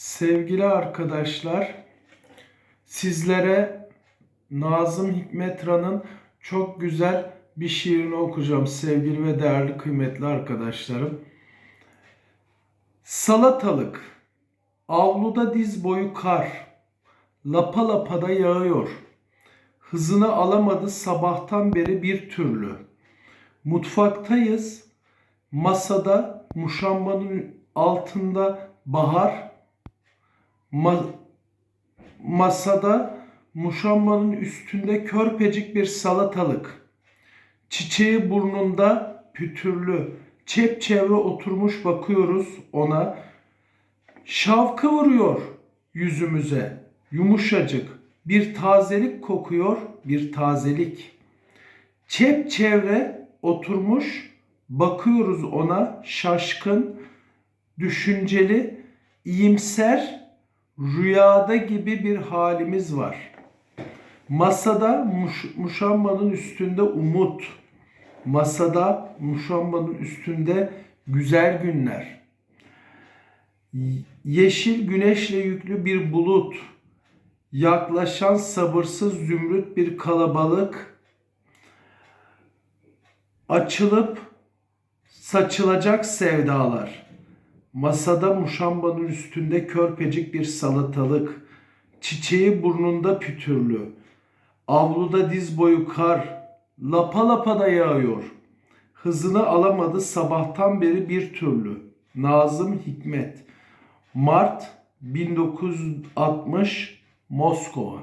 Sevgili arkadaşlar, sizlere Nazım Hikmetran'ın çok güzel bir şiirini okuyacağım sevgili ve değerli kıymetli arkadaşlarım. Salatalık, avluda diz boyu kar, lapa lapa da yağıyor. Hızını alamadı sabahtan beri bir türlü. Mutfaktayız, masada muşambanın altında bahar, Ma- masada muşambanın üstünde körpecik bir salatalık. Çiçeği burnunda pütürlü. Çepçevre oturmuş bakıyoruz ona. Şavkı vuruyor yüzümüze. Yumuşacık. Bir tazelik kokuyor, bir tazelik. Çepçevre oturmuş bakıyoruz ona şaşkın, düşünceli, iyimser, rüyada gibi bir halimiz var. Masada muş, muşambanın üstünde umut. Masada muşambanın üstünde güzel günler. Yeşil güneşle yüklü bir bulut. Yaklaşan sabırsız zümrüt bir kalabalık. Açılıp saçılacak sevdalar. Masada muşambanın üstünde körpecik bir salatalık. Çiçeği burnunda pütürlü. Avluda diz boyu kar. Lapa lapa da yağıyor. Hızını alamadı sabahtan beri bir türlü. Nazım Hikmet. Mart 1960 Moskova.